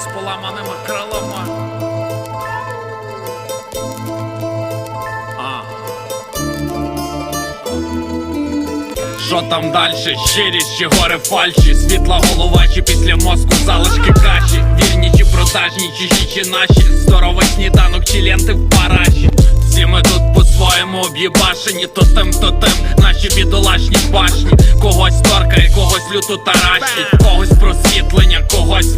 з поламаними крилами. Що там дальше? Щирість чи горе фальші? Світла голова чи після мозку залишки каші? Вільні чи продажні, чужі чи наші? Здоровий сніданок чи ленти в параші? Всі ми тут по-своєму об'єбашені, то тим, то тим, наші бідолашні башні. Когось торкає, когось люту таращить, когось просвітлення, когось.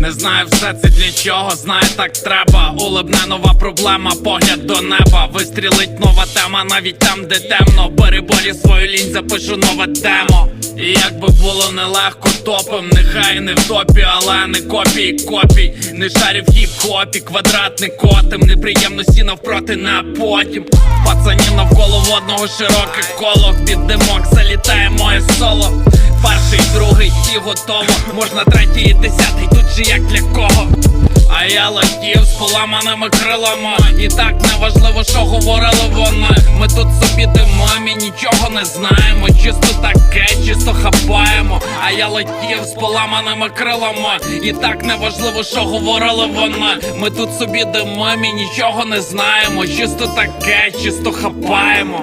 Не знаю все це для чого, знаю так треба. Улибне нова проблема, погляд до неба. Вистрілить нова тема, навіть там, де темно. Переболі свою лінь, запишу нове демо. І як би було нелегко топим, нехай не в топі, але не копій, копій. Не шарів хіп-хопі, квадратний котим, неприємності навпроти на потім. Пацанів навколо водного широке коло, під димок залітає моє соло. Перший, другий і готово. Можна третій і десятий, тут же як для кого. А я летів з поламаними крилами. І так неважливо, що говорили вони. Ми тут собі димом і нічого не знаємо. Чисто таке, чисто хапаємо. А я летів з поламаними крилами. І так неважливо, що говорили вони. Ми тут собі димом і нічого не знаємо. Чисто таке, чисто хапаємо